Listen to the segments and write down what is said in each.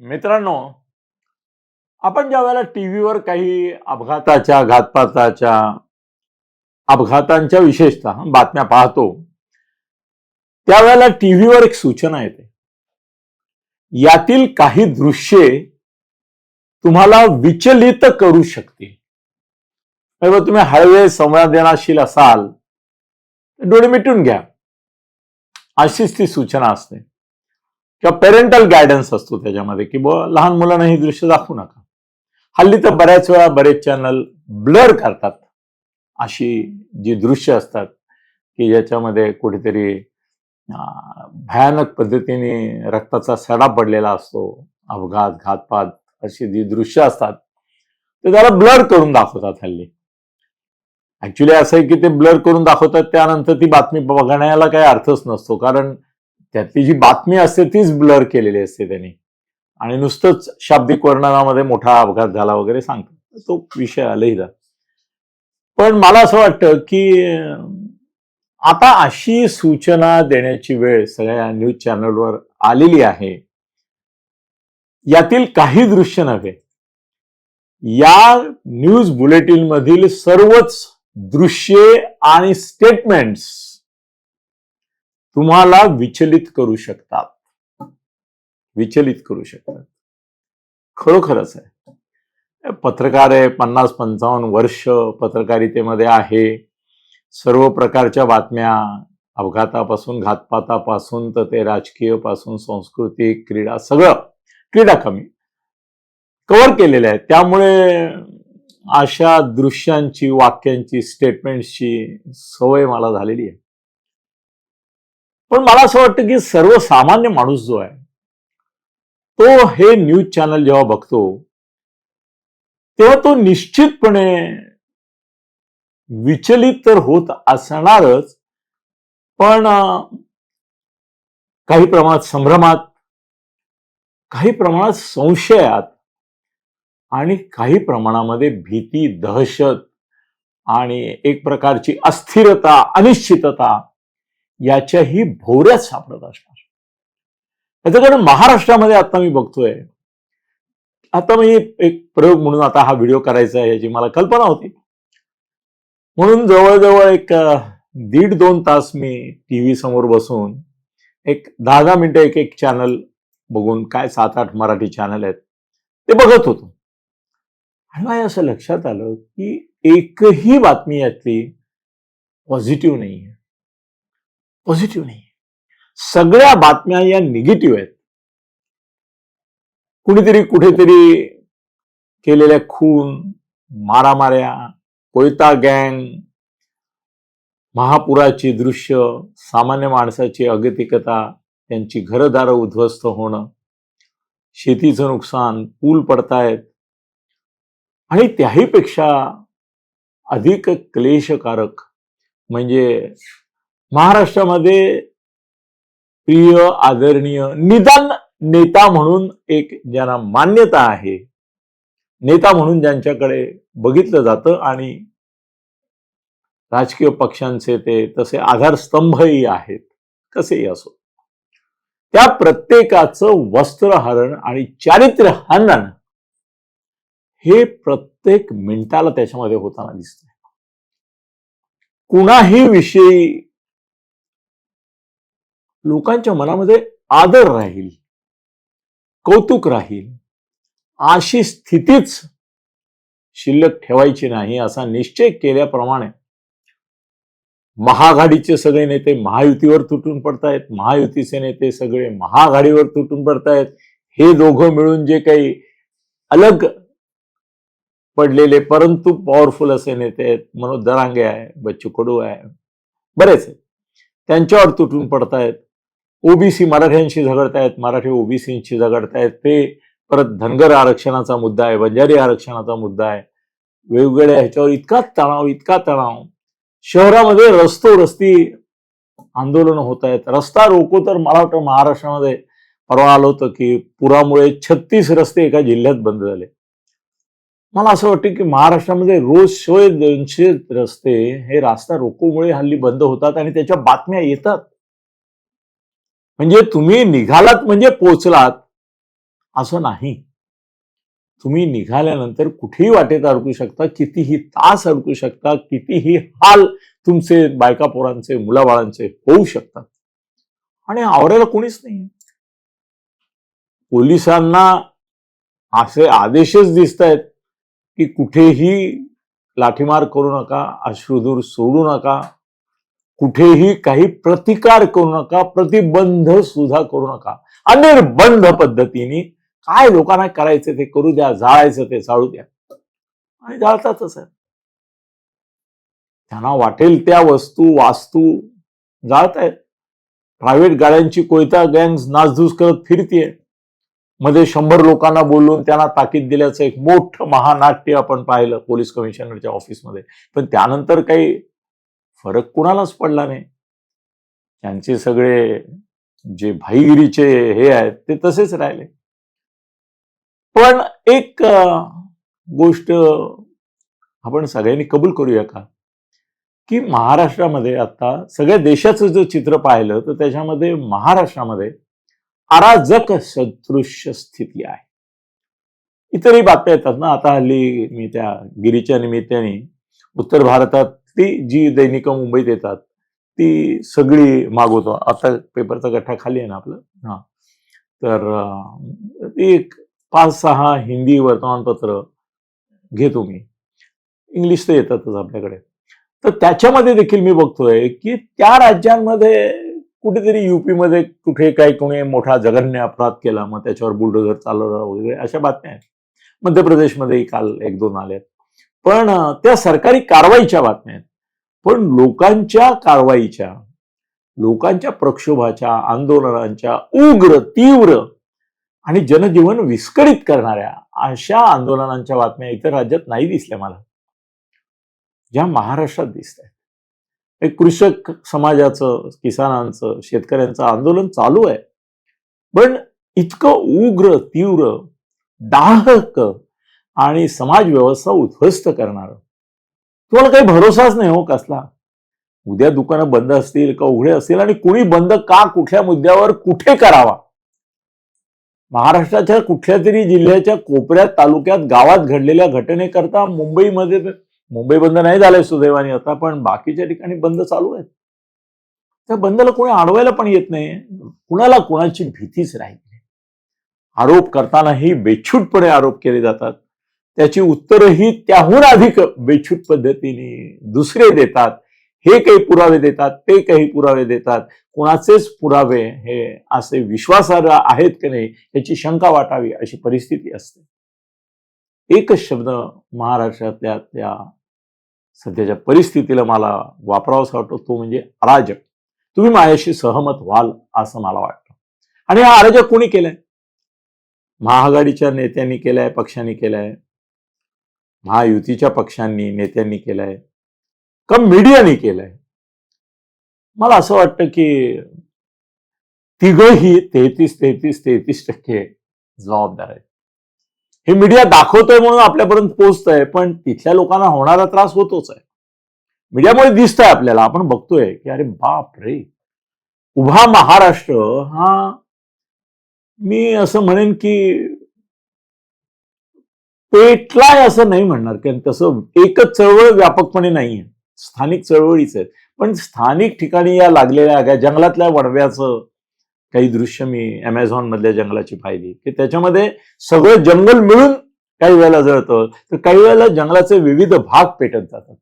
मित्रांनो आपण ज्या वेळेला टीव्हीवर काही अपघाताच्या घातपाताच्या अपघातांच्या विशेषतः बातम्या पाहतो त्यावेळेला टीव्हीवर एक सूचना येते. यातील काही दृश्ये तुम्हाला विचलित करू शकतील. म्हणजे तुम्ही हळवे संवेदनाशील असाल डोळे मिटून घ्या. अशीच ती सूचना असते. किंवा पेरेंटल गायडन्स असतो त्याच्यामध्ये की बुवा लहान मुलांना ही दृश्य दाखवू नका. हल्ली तर बऱ्याच वेळा बरेच चॅनल ब्लर करतात अशी जी दृश्य असतात की ज्याच्यामध्ये कुठेतरी भयानक पद्धतीने रक्ताचा सडा पडलेला असतो अपघात घातपात अशी जी दृश्य असतात ते त्याला ब्लर करून दाखवतात हल्ली. ऍक्च्युली असं आहे की ते ब्लर करून दाखवतात त्यानंतर ती बातमी बघण्याला काही अर्थच नसतो कारण त्यातली जी बातमी असते तीच ब्लर केलेली असते त्यांनी. आणि नुसतंच शाब्दिक वर्णनामध्ये मोठा अपघात झाला वगैरे सांगतात. तो विषय आलेला. पण मला असं वाटतं की आता अशी सूचना देण्याची वेळ सगळ्या न्यूज चॅनलवर आलेली आहे. यातील काही दृश्य नव्हे. या न्यूज बुलेटिन मधील सर्वच दृश्ये आणि स्टेटमेंट्स तुम्हाला विचलित करू शकतात. विचलित करू शकतात. खरोखरच आहे. पत्रकार आहे पन्नास पंचावन्न वर्ष पत्रकारितेमध्ये आहे. सर्व प्रकारच्या बातम्या अपघातापासून घातपातापासून तर ते राजकीयपासून सांस्कृतिक क्रीडा सगळं क्रीडा कमी. कव्हर केलेले आहेत. त्यामुळे अशा दृश्यांची वाक्यांची स्टेटमेंट्सची सवय मला झालेली आहे. पण मला असं वाटतं की सर्वसामान्य माणूस जो आहे तो हे न्यूज चॅनल जेव्हा बघतो तेव्हा तो निश्चितपणे विचलित तर होत असणारच पण काही प्रमाणात संभ्रमात काही प्रमाणात संशयात आणि काही प्रमाणामध्ये भीती दहशत आणि एक प्रकारची अस्थिरता अनिश्चितता याच्याही भोवऱ्यात सापडत असणार. याचं कारण महाराष्ट्रामध्ये आता मी बघतोय. आता मी एक प्रयोग म्हणून आता हा व्हिडिओ करायचा आहे याची मला कल्पना होती. म्हणून जवळजवळ एक दीड दोन तास मी टी व्ही समोर बसून एक दहा दहा मिनटं एक एक चॅनल बघून काय सात आठ मराठी चॅनल आहेत ते बघत होतो. आणि माझ्या असं लक्षात आलं की एकही बातमी यातली पॉझिटिव्ह नाही आहे पॉझिटिव्ह नाही सगळ्या बातम्या या निगेटिव्ह आहेत. कुणीतरी कुठेतरी केलेल्या खून मारामाऱ्या कोयता गँग महापुराची दृश्य सामान्य माणसाची अगतिकता त्यांची घरदारं उद्ध्वस्त होणं शेतीचं नुकसान पूल पडतायत आणि त्याहीपेक्षा अधिक क्लेशकारक म्हणजे महाराष्ट्रामध्ये प्रिय आदरणीय निदान नेता म्हणून एक ज्यांना मान्यता आहे नेता म्हणून ज्यांच्याकडे बघितलं जातं आणि राजकीय पक्षांचे ते तसे आधारस्तंभही आहेत कसेही असो. त्या प्रत्येकाचं वस्त्रहरण आणि चारित्र्य हनन हे प्रत्येक मिनिटाला त्याच्यामध्ये होताना दिसत कुणाही विषयी लोकांच्या मनामध्ये आदर राहील कौतुक राहील अशी स्थितीच शिल्लक ठेवायची नाही असा निश्चय केल्याप्रमाणे महाआघाडीचे सगळे नेते महायुतीवर तुटून पडतायत महायुतीचे नेते सगळे महाआघाडीवर तुटून पडतायत. हे दोघं मिळून जे काही अलग पडलेले परंतु पॉवरफुल असे नेते आहेत. मनोज दरांगे आहे बच्चू कडू आहे बरेच आहेत. त्यांच्यावर तुटून पडतायत. ओबीसी मराठ्यांशी झगडतायत मराठी ओबीसींशी झगडतायत. ते परत धनगर आरक्षणाचा मुद्दा आहे बंजारी आरक्षणाचा मुद्दा आहे. वेगवेगळ्या ह्याच्यावर इतका तणाव इतका तणाव. शहरामध्ये रस्तो रस्ती आंदोलन होत आहेत रस्ता रोको तर मला वाटतं महाराष्ट्रामध्ये परवा आलं होतं की पुरामुळे छत्तीस रस्ते एका जिल्ह्यात बंद झाले. मला असं वाटतं की महाराष्ट्रामध्ये रोज शोय दोनशे रस्ते हे रास्ता रोकोमुळे हल्ली बंद होतात आणि त्याच्या बातम्या येतात. म्हणजे तुम्ही निघालात म्हणजे पोचलात असं नाही. तुम्ही निघाल्यानंतर कुठेही वाटेत अडकू शकता कितीही तास अडकू शकता कितीही हाल तुमचे बायका पोरांचे मुलाबाळांचे होऊ शकतात. आणि आवरायला कोणीच नाही. पोलिसांना असे आदेशच दिसत आहेत की कुठेही लाठीमार करू नका अश्रुधूर सोडू नका. कुठेही काही प्रतिकार करू नका प्रतिबंध सुद्धा करू नका. अनिर्बंध पद्धतीने काय लोकांना करायचं ते करू द्या जाळायचं ते जाळू द्या. आणि जाळतातच आहे त्यांना वाटेल त्या वस्तू वास्तू जाळतायत. प्रायव्हेट गाड्यांची कोयता गँग नासधूस करत फिरतीये. मध्ये शंभर लोकांना बोलून त्यांना ताकीद दिल्याचं एक मोठं महानाट्य आपण पाहिलं पोलीस कमिशनरच्या ऑफिसमध्ये. पण त्यानंतर काही फरक कुणालाच पडला नाही. त्यांचे सगळे जे भाईगिरीचे हे आहेत ते तसेच राहिले. पण एक गोष्ट आपण सगळ्यांनी कबूल करूया का? की महाराष्ट्रामध्ये आता सगळ्या देशाचं जर चित्र पाहिलं तर त्याच्यामध्ये महाराष्ट्रामध्ये अराजक सदृश्य स्थिती आहे. इतरही बातम्या येतात ना आता हल्ली मी त्या गिरीच्या निमित्ताने उत्तर भारतात ती जी दैनिकं मुंबईत येतात ती सगळी मागवतो. आता पेपरचा गठ्ठा खाली आहे ना आपलं? हा. तर एक पाच सहा हिंदी वर्तमानपत्र घेतो मी. इंग्लिश तर येतातच आपल्याकडे. तर त्याच्यामध्ये देखील मी बघतोय की त्या राज्यांमध्ये कुठेतरी युपीमध्ये कुठे काही कोणी मोठा जघन्य अपराध केला मग त्याच्यावर बुलडोझर चालवला वगैरे अशा बातम्या आहेत. मध्य प्रदेशमध्येही काल एक दोन आल्यात पण त्या सरकारी कारवाईच्या बातम्या आहेत. पण लोकांच्या कारवाईच्या लोकांच्या प्रक्षोभाच्या आंदोलनांच्या उग्र तीव्र आणि जनजीवन विस्कळीत करणाऱ्या अशा आंदोलनांच्या बातम्या इतर राज्यात नाही दिसल्या मला. ज्या महाराष्ट्रात दिसत आहेत एक कृषक समाजाचं किसानांचं शेतकऱ्यांचं आंदोलन चालू आहे. पण इतकं उग्र तीव्र दाहक आणि समाज व्यवस्था उद्ध्वस्त करणार. तुम्हाला काही भरोसाच नाही हो कसला. उद्या दुकानं बंद असतील का उघडे असतील आणि कुणी बंद का कुठल्या मुद्द्यावर कुठे करावा? महाराष्ट्राच्या कुठल्या तरी जिल्ह्याच्या कोपऱ्यात तालुक्यात गावात घडलेल्या घटनेकरता मुंबईमध्ये मुंबई बंद नाही झालंय सुदैवाने आता पण बाकीच्या ठिकाणी बंद चालू आहेत. त्या बंदला कोणी अडवायला पण येत नाही. कुणाला कुणाची भीतीच राहिली आरोप करतानाही बेछूटपणे आरोप केले जातात. त्याची उत्तरही त्याहून अधिक बेछूट पद्धतीने दुसरे देतात. हे काही पुरावे देतात ते काही पुरावे देतात. कुणाचेच पुरावे हे असे विश्वासार्ह आहेत की नाही याची शंका वाटावी अशी परिस्थिती असते. एकच शब्द महाराष्ट्रातल्या त्या सध्याच्या परिस्थितीला मला वापरावासा वाटतो तो म्हणजे अराजक. तुम्ही माझ्याशी सहमत व्हाल असं मला वाटतं. आणि हा अराजक कोणी केलाय? महाआघाडीच्या नेत्यांनी केलाय पक्षांनी केलाय महायुतीच्या पक्षांनी नेत्यांनी केलाय का मीडियाने केलंय? मला असं वाटतं की तिघही तेहतीस तेहतीस तेहतीस टक्के जबाबदार आहेत. हे मीडिया दाखवतोय म्हणून आपल्यापर्यंत पोहोचतंय पण तिथल्या लोकांना होणारा त्रास होतोच आहे. मीडियामुळे दिसतंय आपल्याला आपण बघतोय की अरे बाप रे! उभा महाराष्ट्र हा मी असं म्हणेन की पेटलाय असं नाही म्हणणार कारण तसं एकच चळवळ व्यापकपणे नाहीये. स्थानिक चळवळीच आहेत. पण स्थानिक ठिकाणी या लागलेल्या जंगलातल्या वडव्याचं काही दृश्य मी अमेझॉन मधल्या जंगलाची पाहिली की त्याच्यामध्ये सगळं जंगल मिळून काही वेळेला जळतं. तर काही वेळेला जंगलाचे विविध भाग पेटत जातात.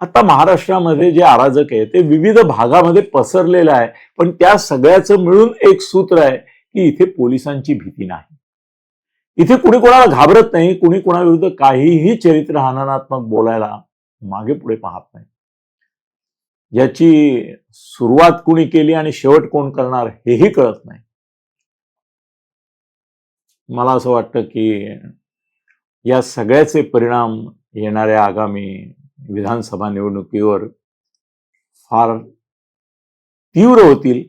आता महाराष्ट्रामध्ये जे अराजक आहे ते विविध भागामध्ये पसरलेलं आहे. पण त्या सगळ्याचं मिळून एक सूत्र आहे की इथे पोलिसांची भीती नाही. इथे कुणी कोणाला घाबरत नाही कुणी कोणाविरुद्ध काहीही चरित्र हननात्मक बोलायला मागे पुढे पाहत नाही. याची सुरुवात कुणी केली आणि शेवट कोण करणार हेही कळत नाही. मला असं वाटतं की या सगळ्याचे परिणाम येणाऱ्या आगामी विधानसभा निवडणुकीवर फार तीव्र होतील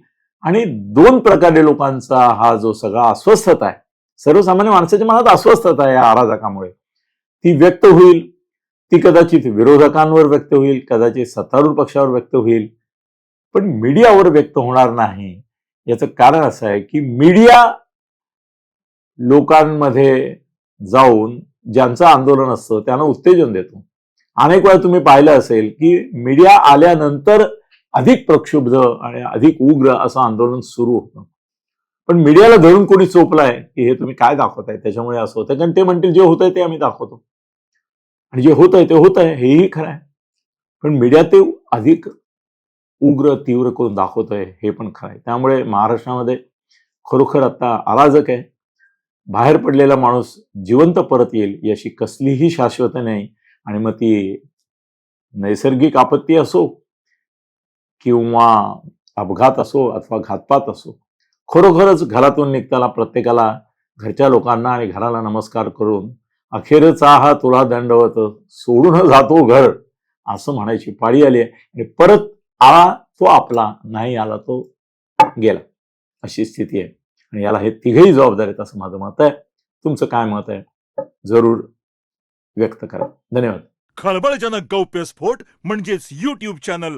आणि दोन प्रकारे लोकांचा हा जो सगळा अस्वस्थता आहे सर्वसामान्य माणसाच्या मनात अस्वस्थता या अराजकामुळे ती व्यक्त होईल ती कदाचित विरोधकांवर व्यक्त होईल कदाचित सत्तारूढ पक्षावर व्यक्त होईल पण मीडियावर व्यक्त होणार नाही. याचं कारण असं आहे की मीडिया लोकांमध्ये जाऊन ज्यांचं आंदोलन असतं त्यांना उत्तेजन देतो. अनेक वेळा तुम्ही पाहिलं असेल की मीडिया आल्यानंतर अधिक प्रक्षुब्ध आणि अधिक उग्र असं आंदोलन सुरू होतं. पण मीडियाला धरून कोणी चोपलाय की हे तुम्ही काय दाखवताय? त्याच्यामुळे असं होतंय. कारण ते म्हणतील जे होतंय ते आम्ही दाखवतो. आणि जे होत आहे ते होत आहे हेही खरं आहे. पण मीडिया ते अधिक उग्र तीव्र करून दाखवतोय हे पण खरं आहे. त्यामुळे महाराष्ट्रामध्ये खरोखर आता अराजक आहे. बाहेर पडलेला माणूस जिवंत परत येईल याची कसलीही शाश्वत नाही. आणि मग ती नैसर्गिक आपत्ती असो किंवा अपघात असो अथवा घातपात असो खरोखरच घरातून निघताना प्रत्येकाला घरच्या लोकांना आणि घराला नमस्कार करून अखेरचा हा तुला दंडवत सोडून जातो घर असं म्हणायची पाळी आली आहे. आणि परत आला तो आपला नाही आला तो गेला. अशी स्थिती आहे. आणि याला हे तिघही जबाबदार आहेत असं माझं मत आहे. तुमचं काय मत आहे? जरूर व्यक्त करा. धन्यवाद. खळबळजनक गौप्यस्फोट म्हणजेच युट्यूब चॅनल